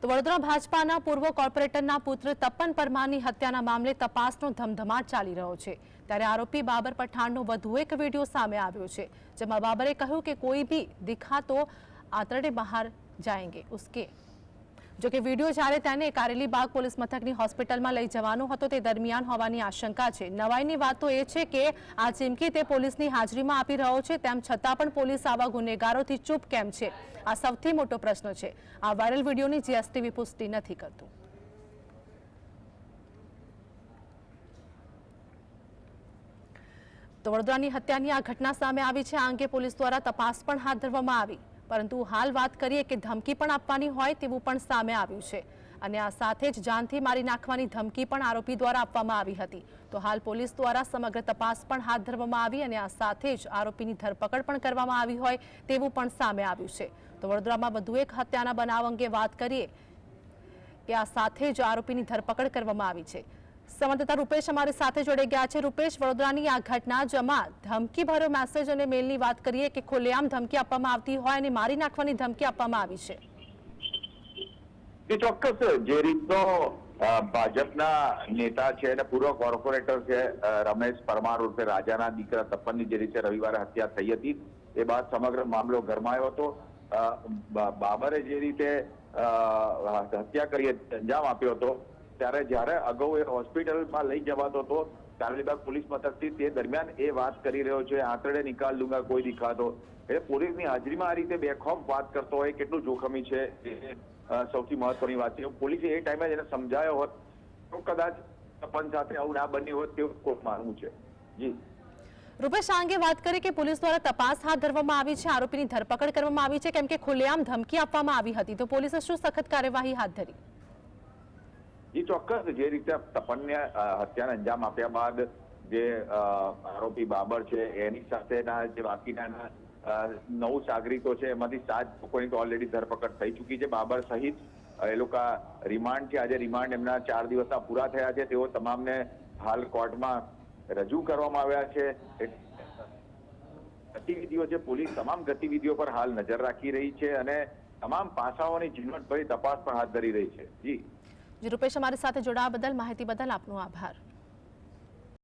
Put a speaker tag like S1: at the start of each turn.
S1: તો વડોદરા ભાજપાના પૂર્વ કોર્પોરેટરના પુત્ર તપન પરમારની હત્યાના મામલે તપાસનો ધમધમાટ ચાલી રહ્યો છે. ત્યારે આરોપી બાબર પઠાણનો વધુ એક વીડિયો સામે આવ્યો છે, જેમાં બાબરે કહ્યું કે કોઈ ભી દિખા તો આંતરડે બહાર જાયંગે. ઉસકે જો કે વીડિયો જ્યારે તેને કારેલી બાગ પોલીસ મથકની હોસ્પિટલમાં લઈ જવાનો હતો, તે દરમિયાન હોવાની આશંકા છે. નવાઈની વાત તો એ છે કે આ ચીમકી તે પોલીસની હાજરીમાં આપી રહ્યો છે, તેમ છતાં પણ પોલીસ આવા ગુનેગારોથી ચૂપ કેમ છે? આ સૌથી મોટો પ્રશ્ન છે. આ વાયરલ વિડીયોની જીએસટીવી પુષ્ટિ નથી કરતું. તો વડોદરાની હત્યાની આ ઘટના સામે આવી છે. આ અંગે પોલીસ દ્વારા તપાસ પણ હાથ ધરવામાં આવી. પરંતુ હાલ વાત કરીએ કે ધમકી પણ આપવાની હોય તેવું પણ સામે આવ્યું છે. અને આ સાથે જ જાનથી મારી નાખવાની ધમકી પણ આરોપી દ્વારા આપવામાં આવી હતી. તો હાલ પોલીસ દ્વારા સમગ્ર તપાસ પણ હાથ ધરવામાં આવી અને આ સાથે જ આરોપીની ધરપકડ પણ કરવામાં આવી હોય તેવું પણ સામે આવ્યું છે. તો વડોદરામાં વધુ એક હત્યાના બનાવ અંગે વાત કરીએ કે આ સાથે જ આરોપીની ધરપકડ કરવામાં આવી છે. સંવાદદાતા રૂપેશ અમારી સાથે જોડાઈ ગયા છે. રૂપેશ, વડોદરાની આ ઘટના જમા ધમકી ભર્યો મેસેજ અને મેલની વાત કરીએ કે ખુલ્લેઆમ ધમકી આપવામાં આવતી હોય અને મારી નાખવાની ધમકી આપવામાં આવી છે.
S2: ચોક્કસ, જે રીતનો ભાજપના નેતા છે અને પૂર્વ કોર્પોરેટર છે રમેશ પરમાર ઉર્ફે રાજાના દીકરા તપનની જે રીતે રવિવારે હત્યા થઈ હતી, એ બાદ સમગ્ર મામલો ગરમાયો હતો. બાબરે જે રીતે હત્યા કરી અંજામ આપ્યો હતો ત્યારે જ્યારે અગાઉ એ હોસ્પિટલમાં લઈ જવાતો હતો કારેલીબાગ પોલીસ મથકથી તે દરમિયાન એ વાત કરી રહ્યો છે, આંતરડે નિકાલ દુંગા કોઈ દિખાતો. એટલે પોલીસની હાજરીમાં આ રીતે બેખોફ વાત કરતો હોય, કેટલું જોખમી છે એ સૌથી મહત્વની વાત છે. પોલીસે એ ટાઈમે એને સમજાયો હોત તો કદાચ સપન સાથે આવું ના બન્યું હોત તેવું કોઈ માનવું છે. જી.
S1: રૂપેશ અંગે વાત કરી કે પોલીસ દ્વારા તપાસ હાથ ધરવામાં આવી છે, આરોપીની ધરપકડ કરવામાં આવી છે, કેમ કે ખુલ્લેઆમ ધમકી આપવામાં આવી હતી. તો પોલીસે શું સખત કાર્યવાહી હાથ ધરી?
S2: એ ચોક્કસ જે રીતે તપનને હત્યાને અંજામ આપ્યા બાદ જે આરોપી બાબર છે, એની સાથેના જે બાકીના નવ સાગરીતો છે, એમાંથી સાત લોકોની તો ઓલરેડી ધરપકડ થઈ ચૂકી છે. બાબર સહિત એ લોકો રિમાન્ડ છે. આજે રિમાન્ડ એમના ચાર દિવસના પૂરા થયા છે. તેઓ તમામને હાલ કોર્ટમાં રજૂ કરવામાં આવ્યા છે. ગતિવિધિઓ છે. પોલીસ તમામ ગતિવિધિઓ પર હાલ નજર રાખી રહી છે અને તમામ પાસાઓની ઝીણવટભરી તપાસ પણ હાથ ધરી રહી છે. જી.
S1: જી રૂપેશ અમારી સાથે જોડાવા બદલ માહિતી બદલ આપનો આભાર.